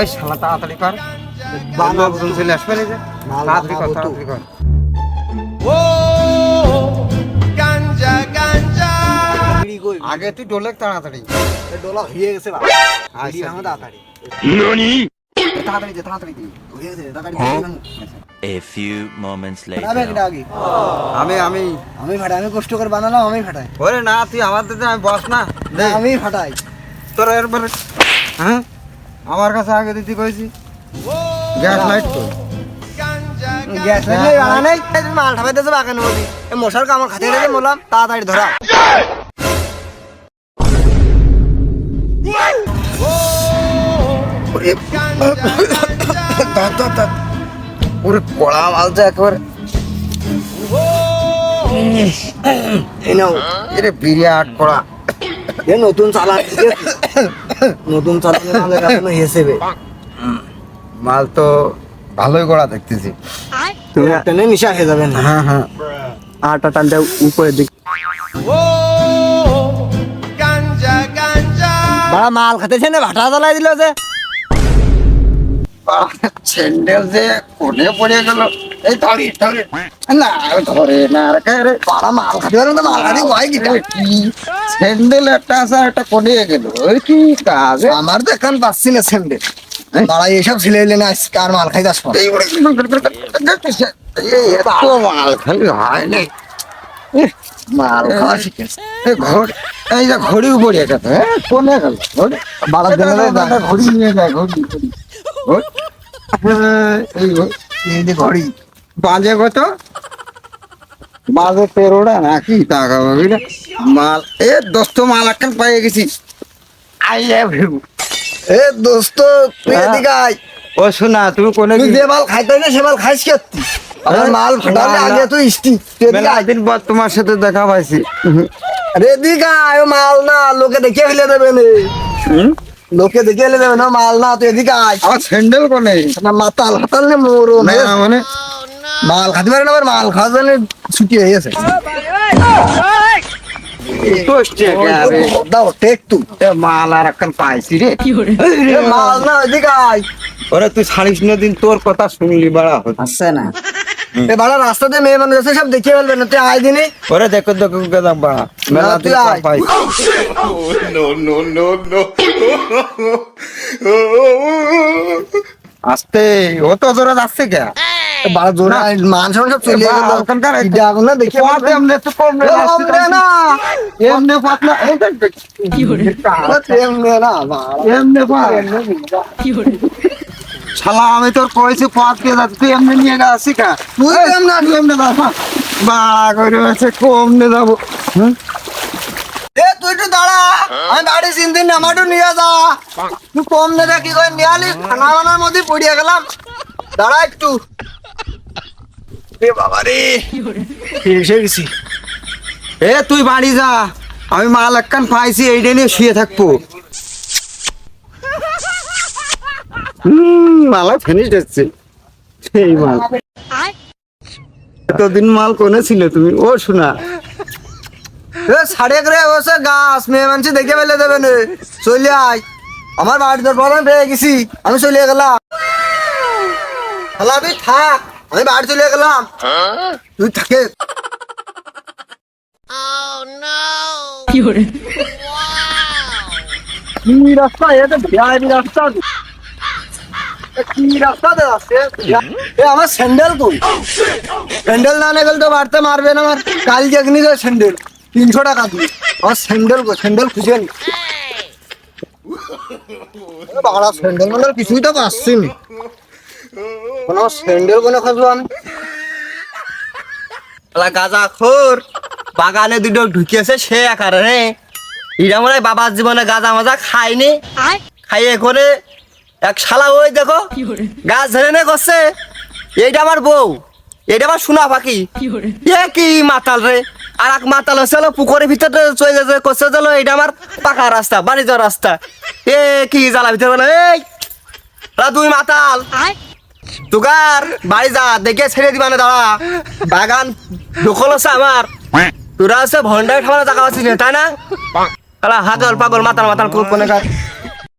এই শালা তাড়াতাড়ি কর। লোকজন চলে আসবে মাল তাড়াতাড়ি কর। তাড়াতাড়ি কর। বিড়ি কই আগে তুই ডোলে তাড়াতাড়ি। এ ডলা হয়ে গেছে বাবা। আচ্ছা, বিড়ি তাড়াতাড়ি। তাড়াতাড়ি দে তাড়াতাড়ি দে। হয়ে গেছে তাড়াতাড়ি A few moments later. আমি আমি। আমি ফাটাই আমি কষ্ট করে বানালাম আমি ফাটাই। ওরে না তুই আমার দিতে আমি বস না। আমি ফাটাই। তোর এরপরে হ্যাঁ? আমার কাছে আগে দিতে কইছি। গ্যাস লাইট তো গ্যাস লাগলে বানা নাই। মাল ঠাপাই দিয়েছে বাগানে বলি এই মশার কামড় খাতে রেখে মোলাম তাড়াতাড়ি ধরা। ওরে কড়া মালটা একেবারে। এই নাও। এরে বিরাট কড়া। এ নতুন চালান নতুন চালানে আমাদের এখনও হিসেবে। মাল তো ভালোই কড়া দেখতেছি। তুমি একটা নিয়ে নিশা খেয়ে যাবেন না। হ্যাঁ হ্যাঁ। আটা টানটা উপরের দিকে। বাড়া মাল খাতেছে না ভাটা জ্বালাই দিল যে। স্যান্ডেল যে কোনে পড়ে গেল। এই ধরে ধরে। না ধরে না রে মাল খাতে পারবে না মাল খাতে ভয় কি স্যান্ডেল একটা একটা কোনে গেল। ওই কি কাজ? আমার তো এখন পাচ্ছি না স্যান্ডেল। বাড়া এইসব ছেলে এলে না আজকে আর মাল খাই আসব এত মাল খালি হয় নাই মাল খাওয়া শিখেছে। এই ঘড়ি এই যে ঘড়ি উপরে হ্যাঁ কোনে গেল? ঘড়ি বাড়ার জন্য ঘড়ি নিয়ে যায় ঘড়ি ঘড়ি। এই ঘড়ি। বাজে কত? বাজে তেরোটা নাকি টাকা পাবি না মাল এ দোস্ত মাল একটা পেয়ে গেছি। I love you. এ দোস্ত তুই হ্যাঁ। এদিকে আয়। ও শোনা তুমি কোনে তুই যে মাল খাইতে না সে মাল খাইস কি? আমার মাল ফাটালে। আগে তুই ইস্তি দিন পর তোমার সাথে দেখা পাইছি। আরে এদিকে আয় ও মাল না লোকে দেখে ফেলে দেবে না। লোকে দেখে ফেলে দেবে না মাল না তুই এদিকে আয়। আমার স্যান্ডেল কোনে? না মাতাল হাতাল নে। মোরো না মানে মাল খাতে পারে না আবার মাল খাওয়া জন্য ছুটি হয়ে গেছে দাও টেক তুই মাল আর এখন পাইছি রে মাল না এদিকে আয় ওরে তুই ছাড়িস না দিন তোর কথা শুনলি বাড়া হচ্ছে না এ বাড়া রাস্তাতে মেয়ে মানুষ আছে সব দেখে ফেলবে না তুই আয় দিনে ওরে দেখো দেখো গেলাম বাড়া মেলা আস্তে ও তো জোরে যাচ্ছে কে বাড়া জোরে আয়, মান সম্মান সব চলে গেল ওখানকার ইটা না দেখে এমনি কম রে, কম না। এমনি পাতলা এই দেখ, দেখ। এমনি না বাড়া। এমনি পাত। শালা আমি তোর কইছি পথ কে যাচ্ছে তুই এমনি নিয়ে যাচ্ছি কা? তুই এমনি এমনি করে আছে কমনে যাব। হুম? এ তুই একটু দাঁড়া। আমি বাড়ি চিনতে নামাটো নিয়ে যা। তুই কম কি করে নিয়ে আলি। খানা বানার মধ্যে পড়িয়ে গেলাম। দাঁড়া একটু। এ বাবা রে। এসে গেছি এ তুই বাড়ি যা। আমি মাল একখান পাইছি এইটা নিয়ে শুয়ে থাকব। হুম মালা ফিনিশ হচ্ছে। সেই মাল। এতদিন মাল কোনে ছিল তুমি? ও শোনা। এ সাড়ে করে বসে গাছ মেয়ে মানুষ দেখে ফেলে দেবে নে। চলে আয়। আমার বাড়ি তোর পর পেয়ে গেছি। আমি চলে গেলাম। তাহলে তুই থাক। আমি বাড়ি চলে গেলাম। তুই থাকে। কি রাস্তা? এটা ভিআইপি রাস্তা। কি রাস্তা আছে এ আমার স্যান্ডেল কই স্যান্ডেল না নিয়ে গেলে তো বাড়তে মারবে না আমার। কাল যেগনি যে স্যান্ডেল। তিনশো টাকা দিয়ে আমার স্যান্ডেল স্যান্ডেল খুঁজে নি। এ বাড়া স্যান্ডেল মানে কিছুই তো পাচ্ছি নি। কোনো স্যান্ডেল কোনো খাব আমি। গাজা খোর বাগানে দুটো ঢুকিয়েছে সে আকারে রে। ইরা মনে হয় বাবার জীবনে গাজা মাজা খায়নি। খাইয়ে করে এক শালা ওই দেখো গাছ ধরে নে করছে। এইটা আমার বউ এইটা আমার সোনা পাখি। এ কি মাতাল রে। আর এক মাতাল হচ্ছে হলো পুকুরের ভিতরে চলে গেছে করছে চলো এইটা আমার পাকা রাস্তা বাড়ি যাওয়ার রাস্তা। এ কি জ্বালা ভিতরে বলে এই! দুই মাতাল তুগার বাড়ি যা দেখে ছেড়ে দিবা না দাঁড়া। বাগান দখল আছে আমার। তোরা আছে ভন্ডার খাওয়ানো টাকা পাচ্ছিস না, তাই না? হাগল পাগল মাতাল মাতাল কোনে